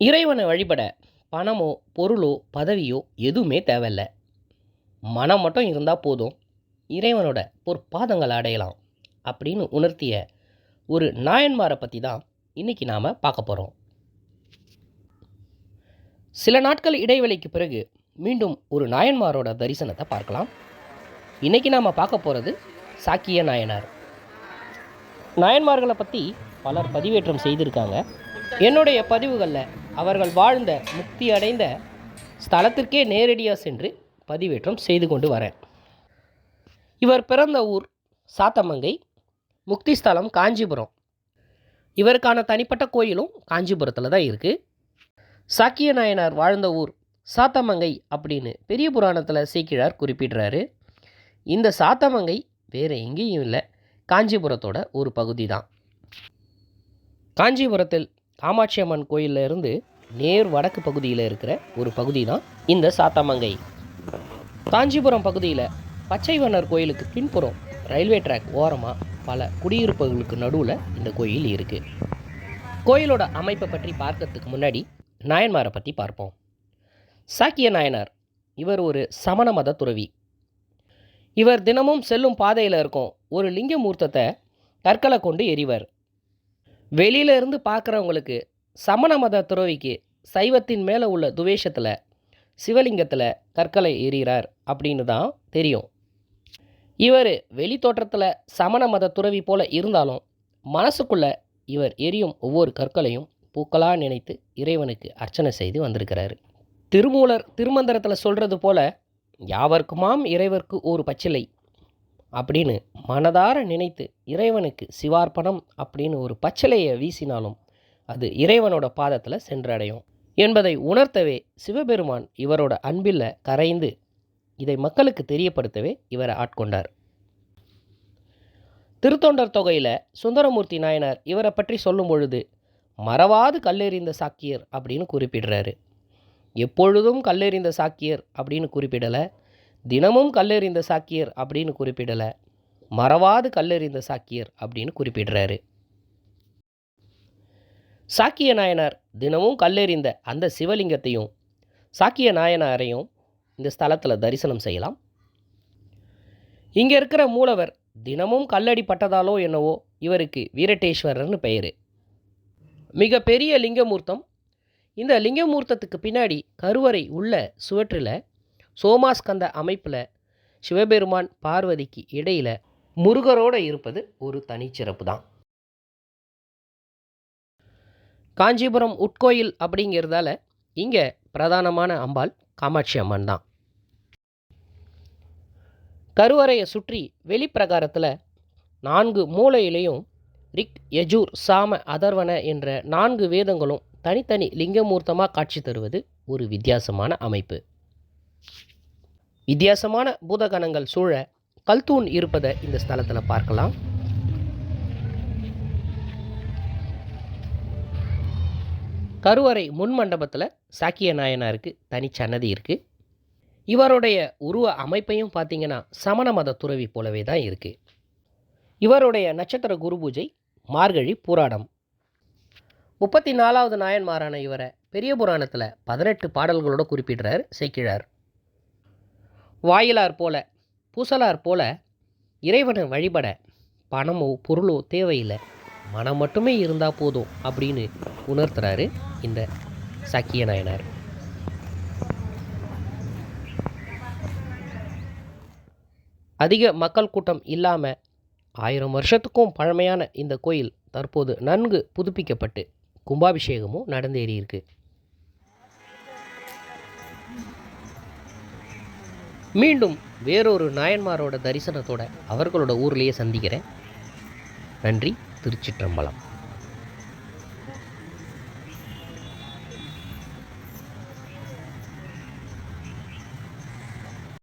இறைவனை வழிபட பணமோ பொருளோ பதவியோ எதுவுமே தேவையில்ல. மனம் மட்டும் இருந்தால் போதும். இறைவனோட பொற்பாதங்கள் அடையலாம் அப்படின்னு உணர்த்திய ஒரு நாயன்மாரை பற்றி தான் இன்றைக்கி நாம் பார்க்க போகிறோம் சில நாட்கள் இடைவெளிக்கு பிறகு மீண்டும் ஒரு நாயன்மாரோட தரிசனத்தை பார்க்கலாம். இன்றைக்கி நாம் பார்க்க போகிறது சாக்கிய நாயனார். நாயன்மார்களை பற்றி பலர் பதிவேற்றம் செய்திருக்காங்க. என்னுடைய பதிவுகளில் அவர்கள் வாழ்ந்த முக்தி அடைந்த ஸ்தலத்திற்கே நேரடியாக சென்று பதிவேற்றம் செய்து கொண்டு வரேன் இவர் பிறந்த ஊர் சாத்தமங்கை முக்தி ஸ்தலம் காஞ்சிபுரம். இவருக்கான தனிப்பட்ட கோயிலும் காஞ்சிபுரத்தில் தான் இருக்குது சாக்கிய நாயனார் வாழ்ந்த ஊர் சாத்தமங்கை அப்படின்னு பெரிய புராணத்தில் சீக்கிழார் குறிப்பிடுறாரு. இந்த சாத்தமங்கை வேறு எங்கேயும் இல்லை காஞ்சிபுரத்தோட ஒரு பகுதி தான் காஞ்சிபுரத்தில் காமாட்சி அம்மன் கோயிலில் இருந்து நேர் வடக்கு பகுதியில் இருக்கிற ஒரு பகுதி தான் இந்த சாத்தாமங்கை. காஞ்சிபுரம் பகுதியில் பச்சைவண்ணர் கோயிலுக்கு பின்புறம் ரயில்வே ட்ராக் ஓரமாக பல குடியிருப்புகளுக்கு நடுவில் இந்த கோயில் இருக்குது கோயிலோட அமைப்பை பற்றி பார்க்கறதுக்கு முன்னாடி நாயன்மாரை பற்றி பார்ப்போம். சாக்கிய நாயனார் இவர் ஒரு சமண மத துறவி. இவர் தினமும் செல்லும் பாதையில் இருக்கும் ஒரு லிங்க மூர்த்தத்தை கற்களை கொண்டு எறிவர். வெளியில இருந்து பார்க்குறவங்களுக்கு சமண மத துறவிக்கு சைவத்தின் மேலே உள்ள துவேஷத்தில் சிவலிங்கத்தில் கற்களை எறிகிறார் அப்படின்னு தான் தெரியும். இவர் வெளி தோற்றத்தில் சமண மத துறவி போல இருந்தாலும் மனசுக்குள்ள இவர் எரியும் ஒவ்வொரு கற்களையும் பூக்களாக நினைத்து இறைவனுக்கு அர்ச்சனை செய்து வந்திருக்கிறாரு. திருமூலர் திருமந்திரத்தில் சொல்கிறது போல யாவர்க்குமாம் இறைவர்க்கு ஒரு பச்சிலை அப்படின்னு மனதார நினைத்து இறைவனுக்கு சிவார்ப்பணம் அப்படின்னு ஒரு பச்சலையை வீசினாலும் அது இறைவனோட பாதத்தில் சென்றடையும். என்பதை உணர்த்தவே சிவபெருமான் இவரோட அன்பில் கரைந்து இதை மக்களுக்கு தெரியப்படுத்தவே இவரை ஆட்கொண்டார். திருத்தொண்டர் தொகையில் சுந்தரமூர்த்தி நாயனார் இவரை பற்றி சொல்லும் பொழுது மறவாது கல்லெறிந்த சாக்கியர் அப்படின்னு குறிப்பிடுறாரு. எப்பொழுதும் கல்லெறிந்த சாக்கியர் அப்படின்னு குறிப்பிடலை. தினமும் கல்லெறிந்த சாக்கியர் அப்படின்னு குறிப்பிடலை. மறவாது கல்லெறிந்த சாக்கியர் அப்படின்னு குறிப்பிடுறாரு. சாக்கிய நாயனார் தினமும் கல்லெறிந்த அந்த சிவலிங்கத்தையும் சாக்கிய நாயனாரையும் இந்த ஸ்தலத்தில் தரிசனம் செய்யலாம். இங்கே இருக்கிற மூலவர் தினமும் கல்லடி பட்டதாலோ என்னவோ இவருக்கு வீரட்டேஸ்வரர்னு பெயர். மிக பெரிய லிங்கமூர்த்தம். இந்த லிங்கமூர்த்தத்துக்கு பின்னாடி கருவறை உள்ள சுவற்றில் சோமாஸ்கந்த அமைப்பில் சிவபெருமான் பார்வதிக்கு இடையில் முருகரோடு இருப்பது ஒரு தனிச்சிறப்பு தான் காஞ்சிபுரம் உட்கோயில் அப்படிங்கிறதால இங்கே பிரதானமான அம்பாள் காமாட்சி அம்மன் தான். கருவறையை சுற்றி வெளிப்பிரகாரத்தில் நான்கு மூலையிலையும் ரிக் யஜூர் சாம அதர்வன என்ற நான்கு வேதங்களும் தனித்தனி லிங்கமூர்த்தமாக காட்சி தருவது ஒரு வித்தியாசமான அமைப்பு. வித்தியாசமான பூதகணங்கள் சூழ கல்தூண் இருப்பதை இந்த ஸ்தலத்தில் பார்க்கலாம். கருவறை முன் மண்டபத்தில் சாக்கிய நாயனாருக்கு தனி சன்னதி இருக்குது இவருடைய உருவ அமைப்பையும் பார்த்தீங்கன்னா சமண மத துறவி போலவே தான் இருக்குது இவருடைய நட்சத்திர குரு பூஜை மார்கழி பூராடம் முப்பத்தி நாலாவது நாயன்மாரான இவரை பெரிய புராணத்தில் பதினெட்டு பாடல்களோடு குறிப்பிடுறார் சேக்கிழார். வாயிலார் போல பூசலார் போல இறைவனை வழிபட பணமோ பொருளோ தேவையில்லை. மனம் மட்டுமே இருந்தால் போதும் அப்படின்னு உணர்த்துறாரு இந்த சாக்கிய நாயனார் அதிக மக்கள் கூட்டம் இல்லாமல் ஆயிரம் வருஷத்துக்கும் பழமையான இந்த கோயில் தற்போது நன்கு புதுப்பிக்கப்பட்டு கும்பாபிஷேகமும் நடந்தேறி மீண்டும் வேறொரு நாயன்மாரோட தரிசனத்தோட அவர்களோட ஊர்லேயே சந்திக்கிறேன். நன்றி திருச்சிற்றம்பலம்.